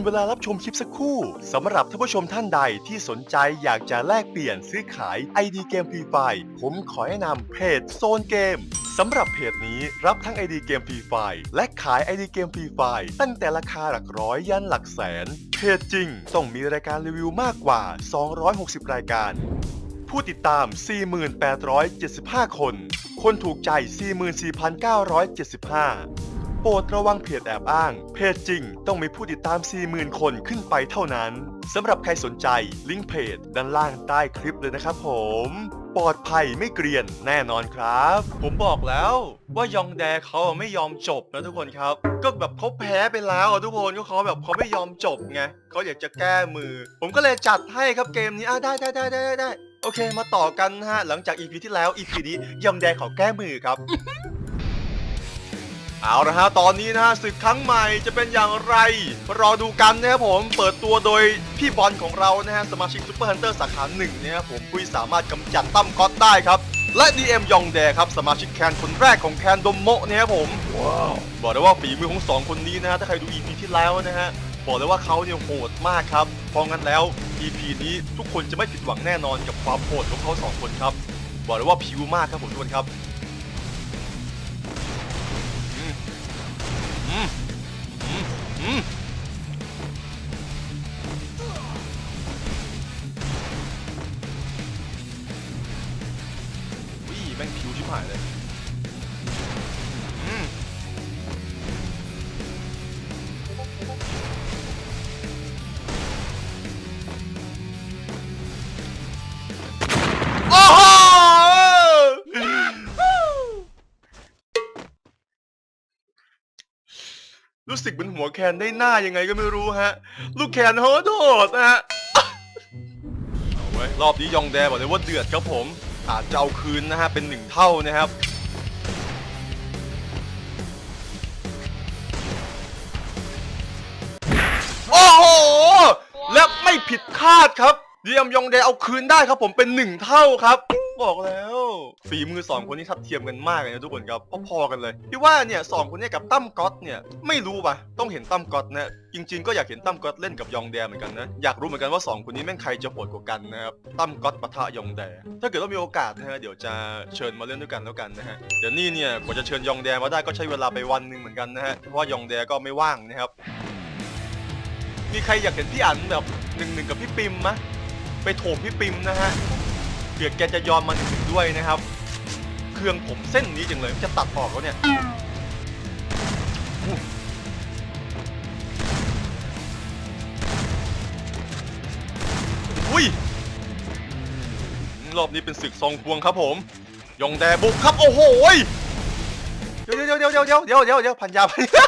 นเวลารับชมคลิปสักครู่สำหรับท่านผู้ชมท่านใดที่สนใจอยากจะแลกเปลี่ยนซื้อขาย ID เกมฟรีไฟผมขอแนะนำเพจโซนเกมสำหรับเพจนี้รับทั้ง ID เกมฟรีไฟและขาย ID เกมฟรีไฟตั้งแต่ราคาหลักร้อยยันหลักแสน เพจจริงต้องมีรายการรีวิวมากกว่า 260 รายการ ผู้ติดตาม 4,875 คน คนถูกใจ 44,975 โปรดระวังเพจแอบอ้าง เพจจริงต้องมีผู้ติดตาม 40,000 คนขึ้นไปเท่านั้นสำหรับใครสนใจลิงก์เพจด้านล่างใต้คลิปเลยนะครับผม ปลอดภัยไม่เกรียนแน่นอนครับ ผมบอกแล้วว่ายองแดเขาไม่ยอมจบนะทุกคนครับ ก็แบบเขาแพ้ไปแล้วอะทุกคนก็เขาแบบเขาไม่ยอมจบไงเขาอยากจะแก้มือ ผมก็เลยจัดให้ครับเกมนี้อะได้ได้ได้ได้ได้โอเค มาต่อกันฮะหลังจาก EP ที่แล้ว EP นี้ยองแดขอแก้มือครับ เอาละฮะตอนนี้นะฮะศึกครั้งใหม่จะเป็นอย่างไร รอดูกันนะครับผมเปิดตัวโดยพี่บอลของเรานะฮะสมาชิกซูเปอร์ฮันเตอร์สาขาหนึ่งนะครับผมผู้ที่สามารถกำจัดตั้มก๊อตได้ครับ และ DM ยองแดครับสมาชิกแคนคนแรกของแคนโดมโมะนะครับผมบอกเลยว่าฝีมือของสองคนนี้นะฮะถ้าใครดู EP ที่แล้วนะฮะบอกเลยว่าเขาเนี่ยโหดมากครับเพราะงั้นแล้ว EP นี้ทุกคนจะไม่ผิดหวังแน่นอนกับความโหดของเขาสองคนครับบอกเลยว่าผิวมากครับผมทุกคนครับ วิ่งแม่งผิวชิบหายเลย รู้สึกเป็นหัวแคนได้หน้ายังไงก็ไม่รู้ฮะ ลูกแคนโหดโหดนะฮะเอาไว้รอบนี้ยองแดบอกเลยว่าเดือดครับผมอาจจะเอาคืนนะฮะเป็นหนึ่งเท่านะครับโอ้โหและไม่ผิดคาดครับเดียมยองแดเอาคืนได้ครับผมเป็นหนึ่งเท่าครับ บอกแล้วฝีมือสองคนนี้ทัดเทียมกันมากเลยนะทุกคนครับพอๆกันเลยพี่ว่าเนี่ยสองคนนี้กับตั้มก๊อตเนี่ยไม่รู้ป่ะต้องเห็นตั้มก๊อตนะจริง ๆ ก็อยากเห็นตั้มก๊อตเล่นกับยองแดเหมือนกันนะอยากรู้เหมือนกันว่าสองคนนี้แม่งใครจะโหดกว่ากันนะครับตั้มก๊อตปะทะยองแดถ้าเกิดว่ามีโอกาสนะฮะเดี๋ยวจะเชิญมาเล่นด้วยกันแล้วกันนะฮะเดี๋ยวนี้เนี่ยกว่าจะเชิญยองแดมาได้ก็ใช้เวลาไปวันหนึ่งเหมือนกันนะฮะเพราะว่ายองแดก็ไม่ว่างนะครับมีใครอยากเห็นพี่อันแบบหนึ่งหนึ่งกับพี่ปิมมะไปโถมพี่ปิมนะฮะ ผื่อแกจะยอมมาหนึ่งหนึ่งด้วยนะครับ เครื่องผมเส้นนี้จังเลยจะตัดออกแล้วเนี่ยอุ้ยรอบนี้เป็นศึกซองพวงครับผม ยองแดบุกครับ โอ้โหยเดี๋ยวเดี๋ยวเดี๋ยวเดี๋ยวเดี๋ยวเดี๋ยวเดี๋ยวเดี๋ยวพันยาพันยา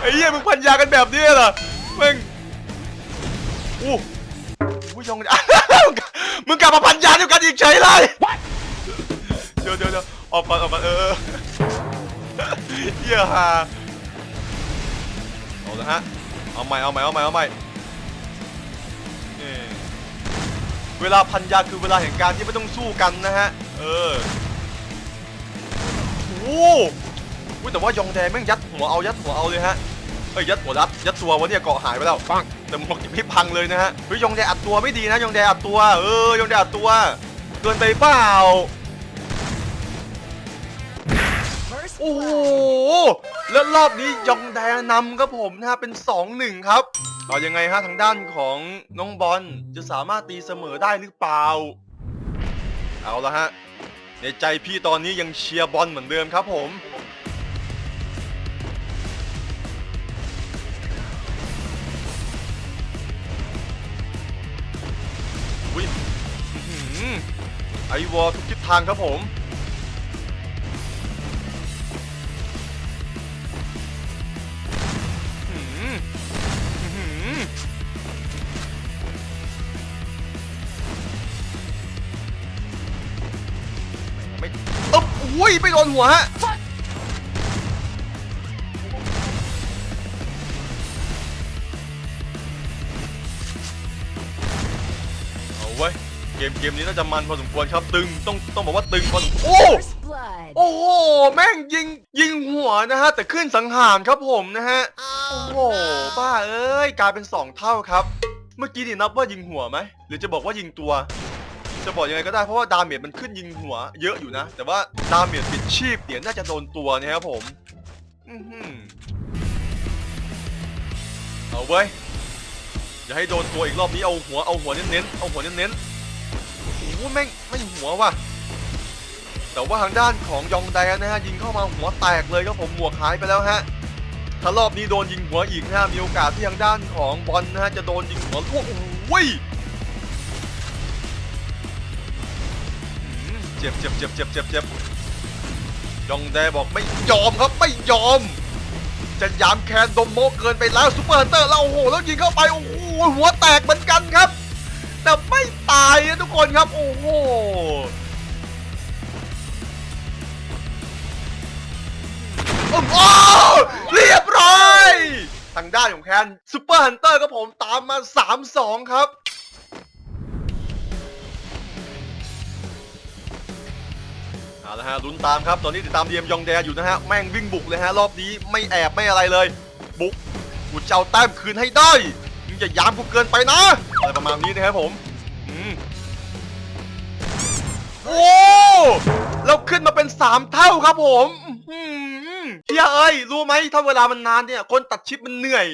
ไอ้เหี้ยมึงพันยากันแบบนี้เหรอมึงอู้ ยองมึงกลับมาพันยาด้วยกันอีกเฉยเลยเดี๋ยวเดี๋ยวเดี๋ยวออกก่อนออกก่อนเออเหี้ยฮาเอาละฮะเอาใหม่เอาใหม่เอาใหม่เอาใหม่นี่เวลาพันยาคือเวลาแห่งการที่ไม่ต้องสู้กันนะฮะ เออโอ้โหอุ้ยแต่ว่ายองแดแม่งยัดหัวเอายัดหัวเอาเลยฮะเอ้ยยัดหัวยัดยัดตัววะเนี่ยเกาะหายไปแล้วปัง แต่หมวกจะไม่พังเลยนะฮะเฮ้ยยองแดอัดตัวไม่ดีนะยองแดอัดตัว เออยองแดอัดตัวเกินไปเปล่าโอ้โหแล้วรอบนี้ยองแดนำครับผมนะฮะเป็น2-1ครับต่อยังไงฮะทางด้านของน้องบอลจะสามารถตีเสมอได้หรือเปล่า เอาละฮะในใจพี่ตอนนี้ยังเชียร์บอลเหมือนเดิมครับผม ไอวอลทุกทิศทางครับผมอื้อหืออื้อหือไม่อ๊บอุ้ย ไปโดนหัวฮะ เอาไว้ยเกมเกมนี้น่าจะมันพอสมควรครับตึงต้องต้องบอกว่าตึงพอสมควรโอ้ First blood. โอ้โห แม่งยิงยิงหัวนะฮะ แต่ขึ้นสังหารครับผมนะฮะ โอ้โห บ้าเอ้ย กลายเป็น 2 เท่าครับ เมื่อกี้นี่นับว่ายิงหัวไหม หรือจะบอกว่ายิงตัว จะบอกยังไงก็ได้เพราะว่าดาเมจมันขึ้นยิงหัวเยอะอยู่นะ แต่ว่าดาเมจปิดชีพเนี่ยน่าจะโดนตัวนะครับผม อื้อหือเอาเว้ย อย่าให้โดนตัวอีกรอบนี้เอาหัวเอาหัวเน้นๆเอาหัวเน้นๆ โอ้โหแม่งไม่หัวว่ะ แต่ว่าทางด้านของยองแดนะฮะยิงเข้ามาหัวแตกเลยครับผมหมวกหายไปแล้วฮะถ้ารอบนี้โดนยิงหัวอีกนะฮะมีโอกาสที่ทางด้านของบอลนะฮะจะโดนยิงหัวโอ้โหเจ็บเจ็บเจ็บเจ็บเจ็บเจ็บยองแดบอกไม่ยอมครับไม่ยอม จะยามแคนดมโมเกินไปแล้วซูเปอร์ฮันเตอร์แล้วโอ้โหแล้วยิงเข้าไปโอ้โหหัวแตกเหมือนกันครับายนะทุกคนครับ โอ้โหโอ้โหเรียบร้อย ทางด้านของแคนซูเปอร์ฮันเตอร์ก็ผมตามมา 3-2 ครับเอาละฮะลุ้นตามครับ ตอนนี้ติดตามเดียมยองแดอยู่นะฮะ แม่งวิ่งบุกเลยฮะ รอบนี้ไม่แอบไม่อะไรเลย บุกกูจะเอาแต้มคืนให้ได้มึงอย่ายามกูเกินไปนะ อะไรประมาณนี้นะครับผมอืม โอ้เราขึ้นมาเป็น 3 เท่าครับผมอื้อหือเฮียเอ้ยรู้ไหมถ้าเวลามันนานเนี่ย คนตัดชิปมันเหนื่อย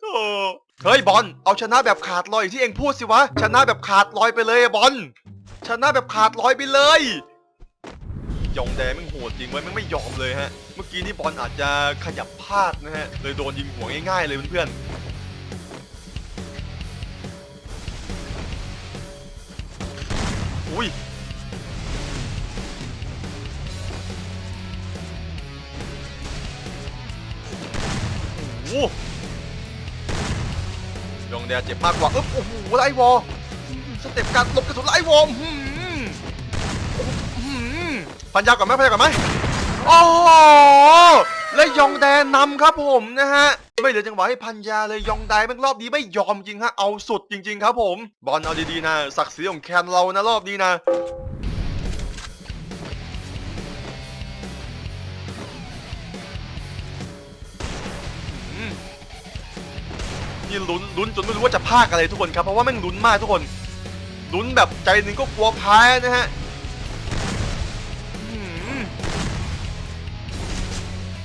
โอ้เฮ้ยบอลเอาชนะแบบขาดลอยที่เองพูดสิวะ ชนะแบบขาดลอยไปเลยอะบอลชนะแบบขาดลอยไปเลยยองแดงมันโหดจริงไว้ยมันไม่ยอมเลยฮะ เมื่อกี้นี่บอลอาจจะขยับพลาดนะฮะเลยโดนยิงหัวง่ายๆเลยเพื่อนๆ อุ้ยโอ้ยองแดเจ็บมากกว่าเอ๊บโอ้โหแล้วอลสเต็ปการหลบกระสุนแล้วอลอื้อหืออื้อหือพันยาก่อนไหมพันยาก่อนไหมโอ้โหและยองแดนำครับผมนะฮะ ไม่เหลือจังหวะให้พันยาเลยยองแดมันรอบนี้ไม่ยอมจริงฮะเอาสุดจริง ๆ ครับผม บอลเอาดีๆนะศักดิ์ศรีของแคนเรานะรอบนี้นะนี่ลุ้นลุ้นจนไม่รู้ว่าจะพากอะไรทุกคนครับเพราะว่าแม่งลุ้นมากทุกคนลุ้นแบบใจหนึ่งก็กลัวแพ้นะฮะ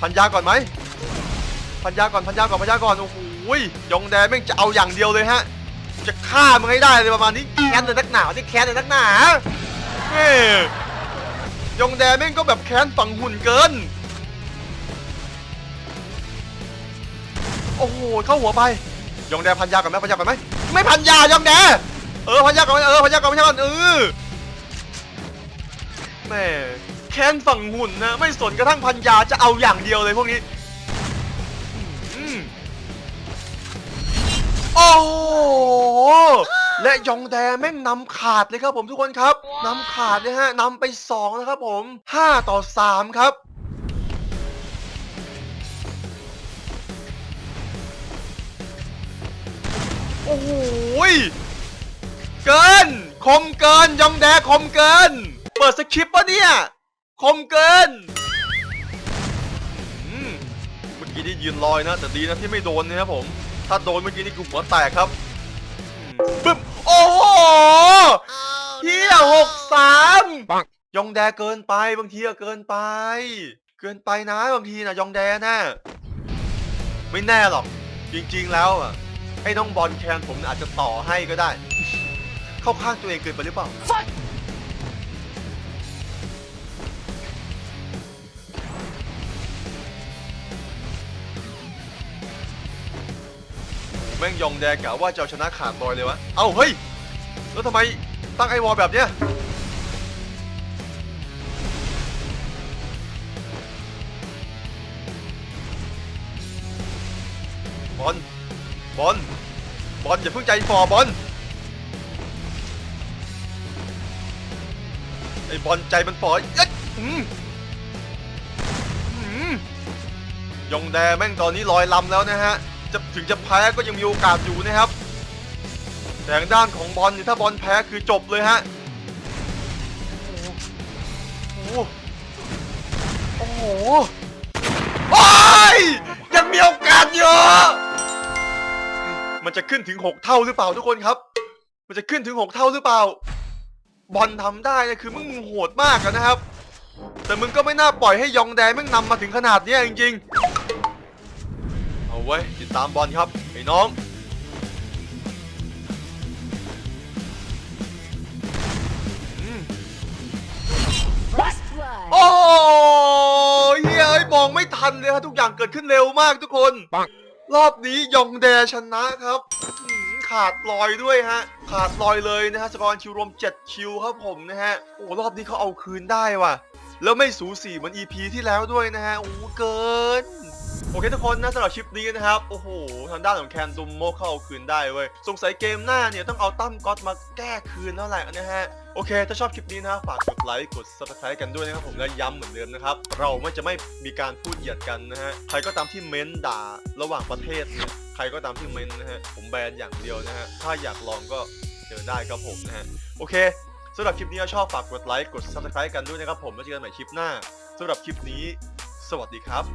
พันยาก่อนไหม พันยาก่อนพันยาก่อนพันยาก่อนโอ้โหยยองแดแม่งจะเอาอย่างเดียวเลยฮะจะฆ่ามึงให้ได้เลยประมาณนี้แค้นเลยนักหนาที่แค้นเลยนักหนาเฮ้ยองแดแม่งก็แบบแค้นฝังหุ่นเกินโอ้โหเข้าหัวไปยองแดพันยาก่อนไหมพันยาก่อนไหมไม่พันยายองแดเออพันยาก่อนเออพันยาก่อนพันยาก่อนเออแม่แค้นฝั่งหุ่นนะไม่สนกระทั่งพันยาจะเอาอย่างเดียวเลยพวกนี้ โอ้โหและยองแดแม่งนำขาดเลยครับผมทุกคนครับนำขาดเลยฮะนำไปสองนะครับผมห้าต่อสามครับโอ้โหเกิน คมเกิน ยองแดคมเกิน เปิดสคริปต์ปะเนี่ย คมเกินเมื่อกี้นี่ยืนลอยนะ แต่ดีนะที่ไม่โดนนะครับผม ถ้าโดนเมื่อกี้นี่กูหัวแตกครับอืมปึ๊บโอ้โหเที่ยหกสามยองแดเกินไปบางทีอะเกินไป เกินไปนะบางทีนะยองแดน่ะไม่แน่หรอก จริงๆแล้วอะไอ้น้องบอลแคนผมอาจจะต่อให้ก็ได้ เข้าข้างตัวเองเกินไปหรือเปล่า แม่งยองแดกะว่าจะเอาชนะขาดลอยเลยวะ เอ้าเฮ้ย แล้วทำไมตั้งไอวอลแบบเนี้ย บอล บอล บอลอย่าเพิ่งใจฟอบอล ไอบอลใจมันฝ่อเอ๊ะอืมอืมยองแดแม่งตอนนี้ลอยลำแล้วนะฮะ จะถึงจะแพ้ก็ยังมีโอกาสอยู่นะครับ แต่ทางด้านของบอลเนี่ยถ้าบอลแพ้คือจบเลยฮะ โอ้โห โอ้โหโอ้ยยังมีโอกาสอยู่มันจะขึ้นถึง 6 เท่าหรือเปล่าทุกคนครับ มันจะขึ้นถึง 6 เท่าหรือเปล่า บอลทำได้นะคือมึงโหดมากนะครับ แต่มึงก็ไม่น่าปล่อยให้ยองแดมึงนำมาถึงขนาดนี้จริงๆ ไว้ยติดตามบอลครับไอ้น้องอืม First blood. โอ้เฮ้ยเอ้ยมองไม่ทันเลยครับทุกอย่างเกิดขึ้นเร็วมากทุกคน รอบนี้ยองแดชนะครับอื้อหือขาดลอยด้วยฮะ ขาดลอยเลยนะฮะสกอร์คิวรวม 7 คิวครับผมนะฮะ โอ้รอบนี้เขาเอาคืนได้ว่ะ แล้วไม่สูสีเหมือน EP ที่แล้วด้วยนะฮะ โอ้เกิน โอเคทุกคนนะสำหรับคลิปนี้นะครับโอ้โหทางด้านของแคนดุมโมเข้าคืนได้เว้ยสงสัยเกมหน้าเนี่ยต้องเอาตั้มก๊อตมาแก้คืนแล้วแหละนะฮะโอเค ถ้าชอบคลิปนี้นะฝากกดไลค์กด subscribe กันด้วยนะครับผมและย้ำเหมือนเดิมนะครับ เราไม่จะไม่มีการพูดเหยียดกันนะฮะใครก็ตามที่เม้นด่าระหว่างประเทศเนี่ยใครก็ตามที่เม้นนะฮะผมแบนอย่างเดียวนะฮะถ้าอยากลองก็เจอได้ครับผมนะฮะโอเคสำหรับคลิปนี้ชอบฝากกดไลค์กด subscribe กันด้วยนะครับผมแล้วเจอกันใหม่คลิปหน้าสำหรับคลิปนี้ สวัสดีครับ